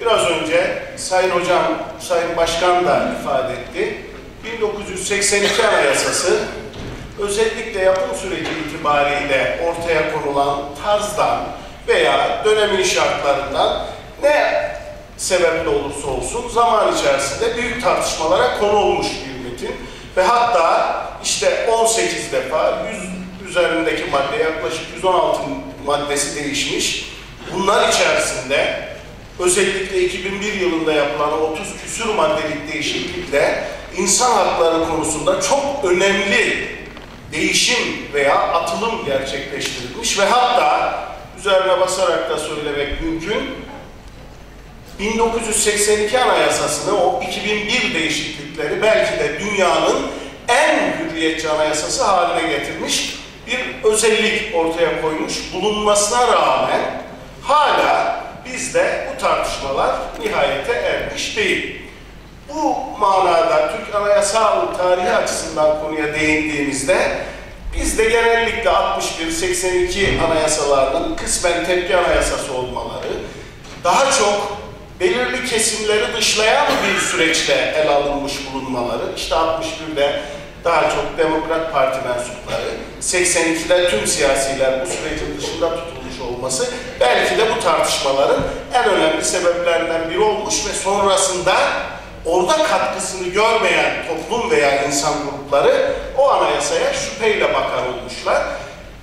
Biraz önce Sayın Hocam, Sayın Başkan da ifade etti. 1982 Anayasası özellikle yapım süreci itibariyle ortaya konulan tarzdan veya dönemin şartlarından ne sebeple olursa olsun zaman içerisinde büyük tartışmalara konu olmuş bir metin. Ve hatta işte 18 defa 100 üzerindeki madde yaklaşık 116 maddesi değişmiş. Bunlar içerisinde özellikle 2001 yılında yapılan 30 küsür maddelik değişiklikle insan hakları konusunda çok önemli değişim veya atılım gerçekleştirilmiş ve hatta üzerine basarak da söylemek mümkün 1982 Anayasası'nı o 2001 değişiklikleri belki de dünyanın en hürriyetçi anayasası haline getirmiş bir özellik ortaya koymuş bulunmasına rağmen hala bizde bu tartışmalar nihayete ermiş değil. Bu manada Türk anayasal tarihi açısından konuya değindiğimizde bizde genellikle 61-82 anayasalarının kısmen tepki anayasası olmaları, daha çok belirli kesimleri dışlayan bir süreçle ele alınmış bulunmaları, işte 61'de daha çok Demokrat Parti mensupları, 82'de tüm siyasiler bu sürecin dışında tutulmuş olması belki de bu tartışmaların en önemli sebeplerinden biri olmuş ve sonrasında orada katkısını görmeyen toplum veya insan grupları o anayasaya şüpheyle bakar olmuşlar.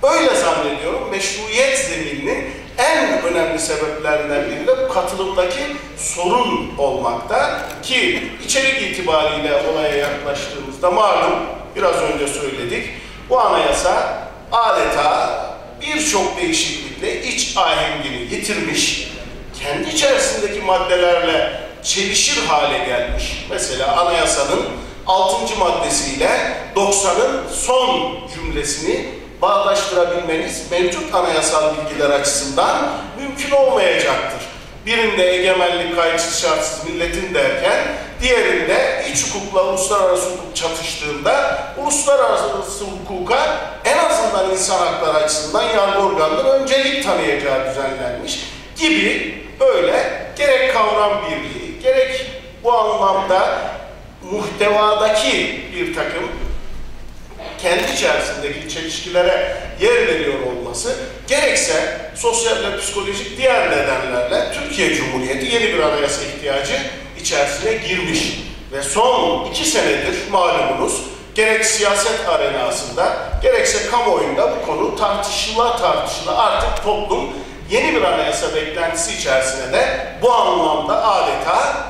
Öyle zannediyorum meşruiyet zemininin en önemli sebeplerinden biri de bu katılımdaki sorun olmakta ki içerik itibariyle olaya yaklaştığımızda malum biraz önce söyledik bu anayasa adeta birçok değişiklikle iç ahengini yitirmiş kendi içerisindeki maddelerle çelişir hale gelmiş. Mesela anayasanın 6. maddesiyle 90'ın son cümlesini bağdaştırabilmeniz mevcut anayasal bilgiler açısından mümkün olmayacaktır. Birinde egemenlik kayıtsız şartsız milletin derken diğerinde iç hukukla uluslararası hukuk çatıştığında uluslararası hukuka en azından insan hakları açısından yargı organının öncelik tanıyacağı düzenlenmiş gibi böyle gerek kavram birliği gerek bu anlamda muhtevadaki bir takım kendi içerisindeki çelişkilere yer veriyor olması gerekse sosyal ve psikolojik diğer nedenlerle Türkiye Cumhuriyeti yeni bir anayasa ihtiyacı içerisine girmiş. Ve son iki senedir malumunuz gerek siyaset arenasında gerekse kamuoyunda bu konu tartışıla tartışıla artık toplum yeni bir anayasa beklentisi içerisine de bu anlamda adeta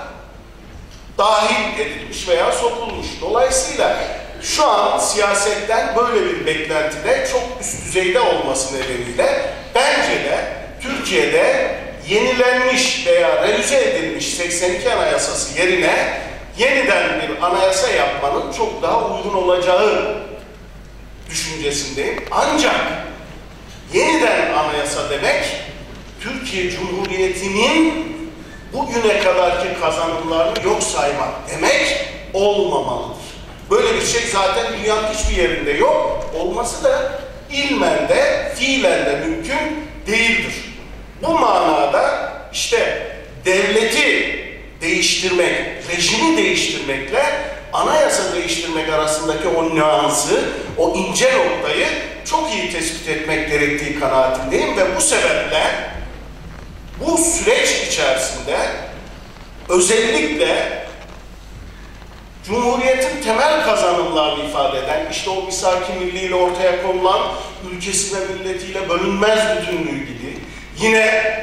dahil edilmiş veya sokulmuş. Dolayısıyla şu an siyasetten böyle bir beklentide çok üst düzeyde olması nedeniyle bence de Türkiye'de yenilenmiş veya revize edilmiş 82 Anayasası yerine yeniden bir anayasa yapmanın çok daha uygun olacağı düşüncesindeyim. Ancak yeniden anayasa demek Türkiye Cumhuriyeti'nin bugüne kadarki kazanımlarını yok saymak demek olmamalıdır. Böyle bir şey zaten dünyanın hiçbir yerinde yok. Olması da ilmen de fiilen de mümkün değildir. Bu manada işte devleti değiştirmek, rejimi değiştirmekle anayasa değiştirmek arasındaki o nüansı, o ince noktayı çok iyi tespit etmek gerektiği kanaatindeyim ve bu sebeple bu süreç içerisinde özellikle Cumhuriyetin temel kazanımlarını ifade eden, işte o misaki milliyle ortaya konulan ülkesi ve milletiyle bölünmez bütünlüğü gibi, yine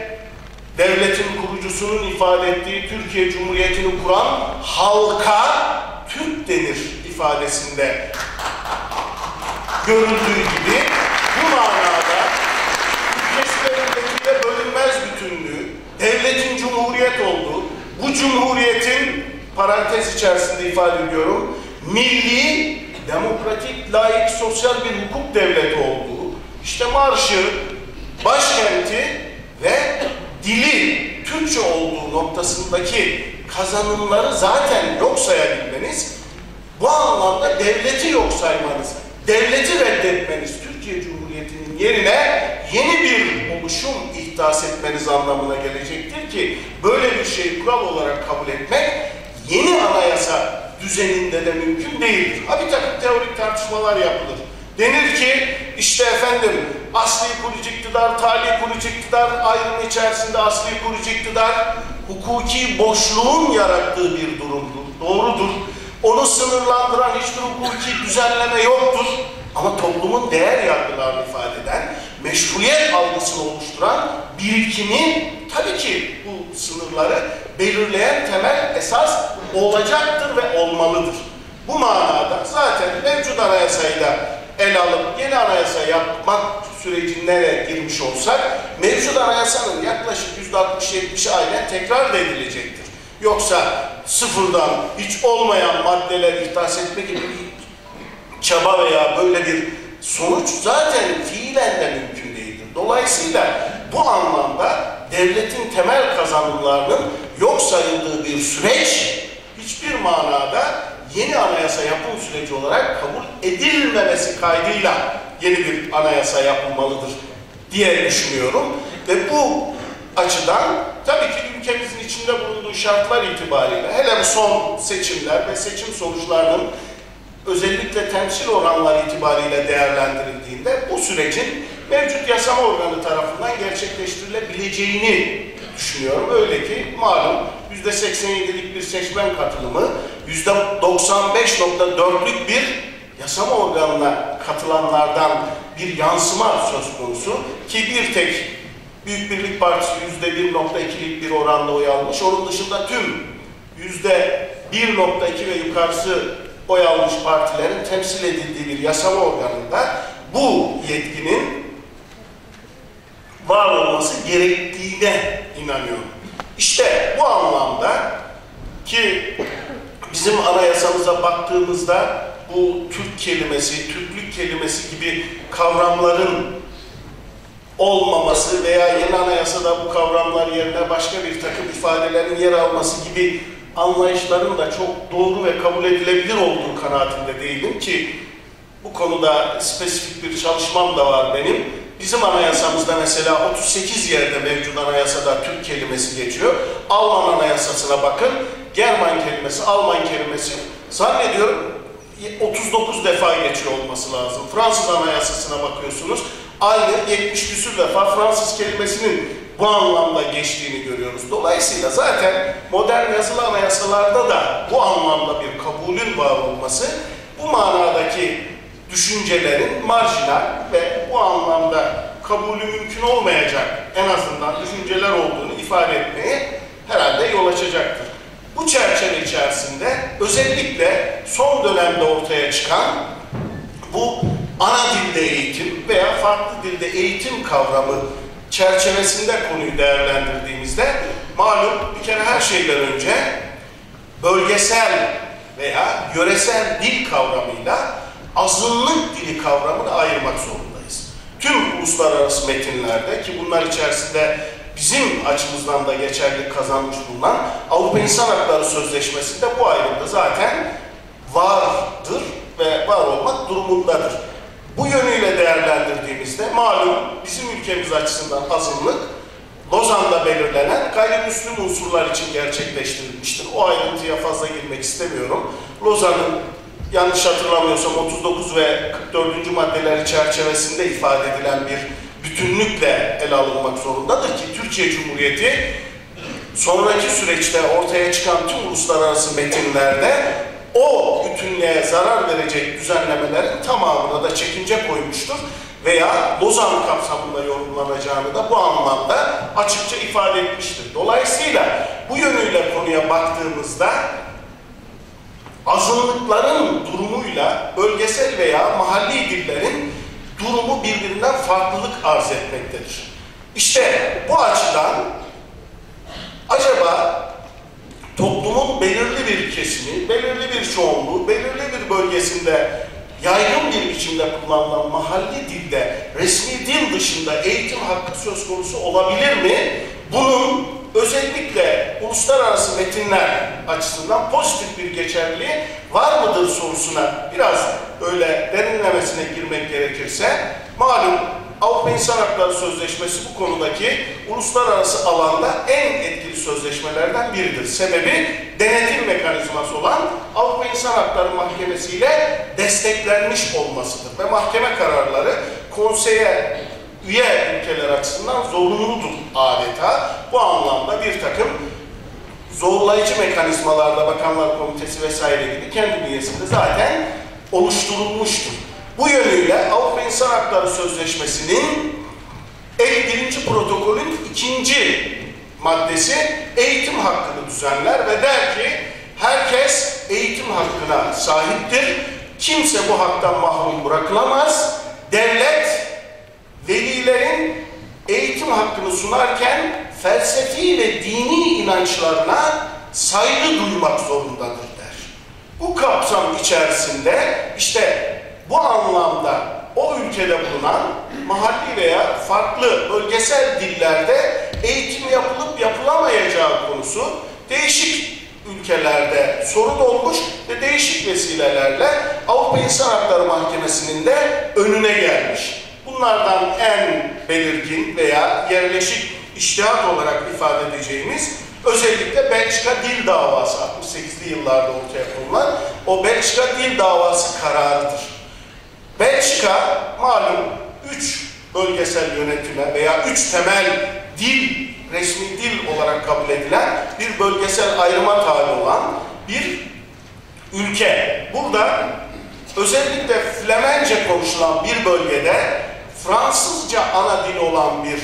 devletin kurucusunun ifade ettiği Türkiye Cumhuriyeti'ni kuran halka Türk denir ifadesinde görüldüğü gibi bu manada ülkesi ve milletiyle bölünmez bütünlüğü, devletin cumhuriyet olduğu, bu cumhuriyetin parantez içerisinde ifade ediyorum, milli, demokratik, layık, sosyal bir hukuk devleti olduğu, işte marşı, başkenti ve dili Türkçe olduğu noktasındaki kazanımları zaten yok sayabilmeniz, bu anlamda devleti yok saymanız, devleti reddetmeniz Türkiye Cumhuriyeti'nin yerine yeni bir oluşum ihdas etmeniz anlamına gelecektir ki böyle bir şeyi kural olarak kabul etmek yeni anayasa düzeninde de mümkün değildir. Ha bir takım teorik tartışmalar yapılır. Denir ki işte efendim asli kurucu iktidar, tali kurucu iktidar ayrımı içerisinde asli kurucu iktidar hukuki boşluğun yarattığı bir durumdur. Doğrudur. Onu sınırlandıran hiçbir hukuki düzenleme yoktur. Ama toplumun değer yargılarını ifade eden, meşruiyet algısını oluşturan birikimi tabii ki bu sınırları belirleyen temel esas olacaktır ve olmalıdır. Bu manada zaten mevcut anayasayı da el alıp yeni anayasa yapmak sürecine girmiş olsak mevcut anayasanın yaklaşık %60-70'i aynen tekrar edilecektir. Yoksa sıfırdan hiç olmayan maddeler ihdas etme gibi bir çaba veya böyle bir sonuç zaten fiilen de mümkün değildir. Dolayısıyla bu anlamda devletin temel kazanımlarının yok sayıldığı bir süreç hiçbir manada yeni anayasa yapım süreci olarak kabul edilmemesi kaydıyla yeni bir anayasa yapılmalıdır diye düşünüyorum. Ve bu açıdan tabii ki ülkemizin içinde bulunduğu şartlar itibariyle hele bu son seçimler ve seçim sonuçlarının özellikle temsil oranları itibariyle değerlendirildiğinde bu sürecin mevcut yasama organı tarafından gerçekleştirilebileceğini düşünüyorum. Öyle ki malum %87'lik bir seçmen katılımı %95.4'lük bir yasama organına katılanlardan bir yansıma söz konusu ki bir tek Büyük Birlik Partisi %1.2'lik bir oranda oy almış. Onun dışında tüm %1.2 ve yukarısı oy almış partilerin temsil edildiği bir yasama organında bu yetkinin var olması gerektiğine inanıyorum. İşte bu anlamda ki bizim anayasamıza baktığımızda bu Türk kelimesi, Türklük kelimesi gibi kavramların olmaması veya yeni anayasada bu kavramlar yerine başka bir takım ifadelerin yer alması gibi anlayışların da çok doğru ve kabul edilebilir olduğu kanaatinde değilim ki bu konuda spesifik bir çalışmam da var benim. Bizim anayasamızda mesela 38 yerde mevcut anayasada Türk kelimesi geçiyor. Alman anayasasına bakın. German kelimesi, Alman kelimesi zannediyorum 39 defa geçiyor olması lazım. Fransız anayasasına bakıyorsunuz. Aynı 70 küsür defa Fransız kelimesinin bu anlamda geçtiğini görüyoruz. Dolayısıyla zaten modern yazılı anayasalarda da bu anlamda bir kabulün var olması bu manadaki düşüncelerin marjinal ve bu anlamda kabulü mümkün olmayacak en azından düşünceler olduğunu ifade etmeye herhalde yol açacaktır. Bu çerçeve içerisinde özellikle son dönemde ortaya çıkan bu ana dilde eğitim veya farklı dilde eğitim kavramı çerçevesinde konuyu değerlendirdiğimizde malum bir kere her şeyden önce bölgesel veya yöresel dil kavramıyla azınlık dili kavramını ayırmak zorundayız. Tüm uluslararası metinlerde ki bunlar içerisinde bizim açımızdan da geçerli kazanmış bulunan Avrupa İnsan Hakları Sözleşmesi'nde bu ayrımda zaten vardır ve var olmak durumundadır. Bu yönüyle değerlendirdiğimizde malum bizim ülkemiz açısından azınlık Lozan'da belirlenen gayrimüslim unsurlar için gerçekleştirilmiştir. O ayrıntıya fazla girmek istemiyorum. Lozan'ın yanlış hatırlamıyorsam 39 ve 44. maddeleri çerçevesinde ifade edilen bir bütünlükle ele alınmak zorundadır ki Türkiye Cumhuriyeti sonraki süreçte ortaya çıkan tüm uluslararası metinlerde o bütünlüğe zarar verecek düzenlemelerin tamamına da çekince koymuştur veya Lozan kapsamında yorumlanacağını da bu anlamda açıkça ifade etmiştir. Dolayısıyla bu yönüyle konuya baktığımızda azınlıkların durumuyla bölgesel veya mahalli dillerin durumu birbirinden farklılık arz etmektedir. İşte bu açıdan acaba toplumun belirli bir kesimi, belirli bir çoğunluğu, belirli bir bölgesinde yaygın bir biçimde kullanılan mahalli dilde resmi dil dışında eğitim hakkı söz konusu olabilir mi? Bunun özellikle uluslararası metinler açısından pozitif bir geçerliliği var mıdır sorusuna biraz öyle derinlemesine girmek gerekirse malum Avrupa İnsan Hakları Sözleşmesi bu konudaki uluslararası alanda en etkili sözleşmelerden biridir. Sebebi denetim mekanizması olan Avrupa İnsan Hakları Mahkemesi ile desteklenmiş olmasıdır. Ve mahkeme kararları konseye üye ülkeler açısından zorunludur adeta. Bu anlamda bir takım zorlayıcı mekanizmalarla Bakanlar Komitesi vesaire gibi kendi bünyesinde zaten oluşturulmuştur. Bu yönüyle Avrupa İnsan Hakları Sözleşmesi'nin ek birinci protokolün ikinci maddesi eğitim hakkını düzenler ve der ki herkes eğitim hakkına sahiptir. Kimse bu haktan mahrum bırakılamaz. Devlet velilerin eğitim hakkını sunarken felsefi ve dini inançlarına saygı duymak zorundadır. Bu kapsam içerisinde işte bu anlamda o ülkede bulunan mahalli veya farklı bölgesel dillerde eğitim yapılıp yapılamayacağı konusu değişik ülkelerde sorun olmuş ve değişik vesilelerle Avrupa İnsan Hakları Mahkemesi'nin de önüne gelmiş. Bunlardan en belirgin veya yerleşik iştihat olarak ifade edeceğimiz özellikle Belçika Dil Davası 68'li yıllarda ortaya konulan o Belçika Dil Davası kararıdır. Belçika malum üç bölgesel yönetime veya üç temel dil, resmi dil olarak kabul edilen bir bölgesel ayrıma tabi olan bir ülke. Burada özellikle Flemence konuşulan bir bölgede Fransızca ana dil olan bir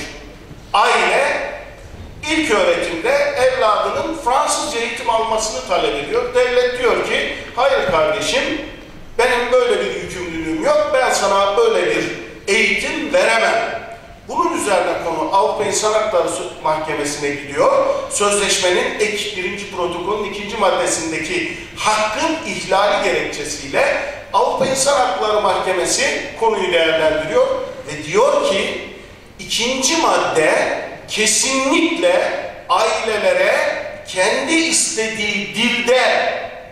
aile ilk öğretimde evladının Fransızca eğitim almasını talep ediyor. Devlet diyor ki, hayır kardeşim benim böyle bir yükümlülüğüm yok, ben sana böyle bir eğitim veremem. Bunun üzerine konu Avrupa İnsan Hakları Mahkemesi'ne gidiyor. Sözleşmenin ek birinci protokolün ikinci maddesindeki hakkın ihlali gerekçesiyle Avrupa İnsan Hakları Mahkemesi konuyu değerlendiriyor ve diyor ki ikinci madde kesinlikle ailelere kendi istediği dilde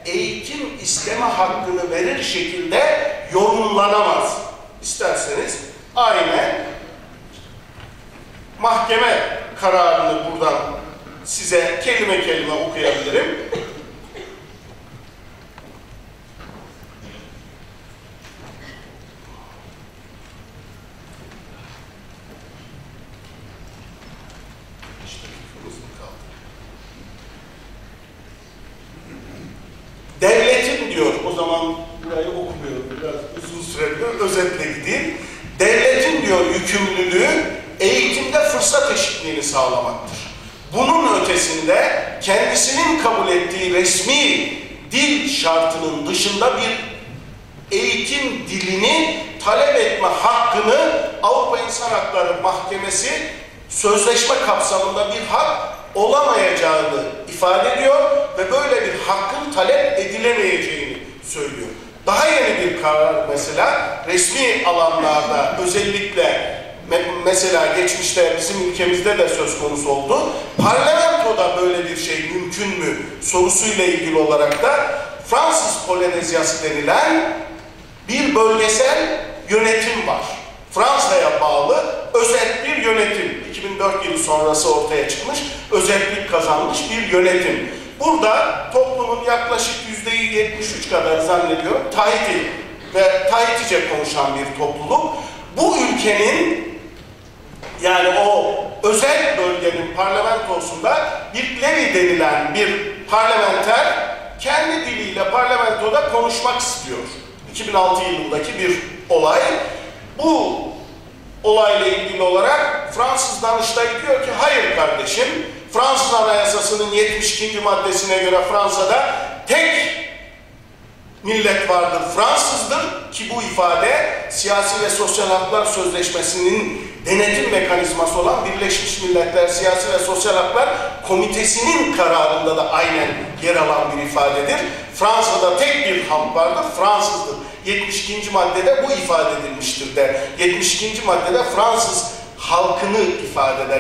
eğitim isteme hakkını verir şekilde yorumlanamaz. İsterseniz aynen mahkeme kararını buradan size kelime kelime okuyabilirim. Devletin diyor, o zaman burayı okumuyorum, biraz uzun sürebiliyor, özetle gideyim. Devletin diyor yükümlülüğü eğitimde fırsat eşitliğini sağlamaktır. Bunun ötesinde kendisinin kabul ettiği resmi dil şartının dışında bir eğitim dilini talep etme hakkını Avrupa İnsan Hakları Mahkemesi sözleşme kapsamında bir hak olamayacağını ifade ediyor ve böyle bir hakkın talep edilemeyeceğini söylüyor. Daha yeni bir karar mesela resmi alanlarda özellikle mesela geçmişte bizim ülkemizde de söz konusu oldu. Parlamentoda böyle bir şey mümkün mü sorusuyla ilgili olarak da Fransız Polenezyası denilen bir bölgesel yönetim var. Fransa'ya bağlı özel bir yönetim. 2004 yılı sonrası ortaya çıkmış, özellik kazanmış bir yönetim. Burada toplumun yaklaşık %73 kadar zannediyorum Tahiti ve Tahitice konuşan bir topluluk. Bu ülkenin yani o özel bölgenin parlamentosunda bir Levi denilen bir parlamenter kendi diliyle parlamentoda konuşmak istiyor. 2006 yılındaki bir olay. Bu olayla ilgili olarak Fransız Danıştay diyor ki hayır kardeşim Fransız Anayasası'nın 72. maddesine göre Fransa'da tek millet vardır, Fransızdır ki bu ifade Siyasi ve Sosyal Haklar Sözleşmesi'nin denetim mekanizması olan Birleşmiş Milletler Siyasi ve Sosyal Haklar Komitesi'nin kararında da aynen yer alan bir ifadedir. Fransa'da tek bir halk vardır, Fransızdır. 72. maddede bu ifade edilmiştir der. 72. maddede Fransız halkını ifade eder.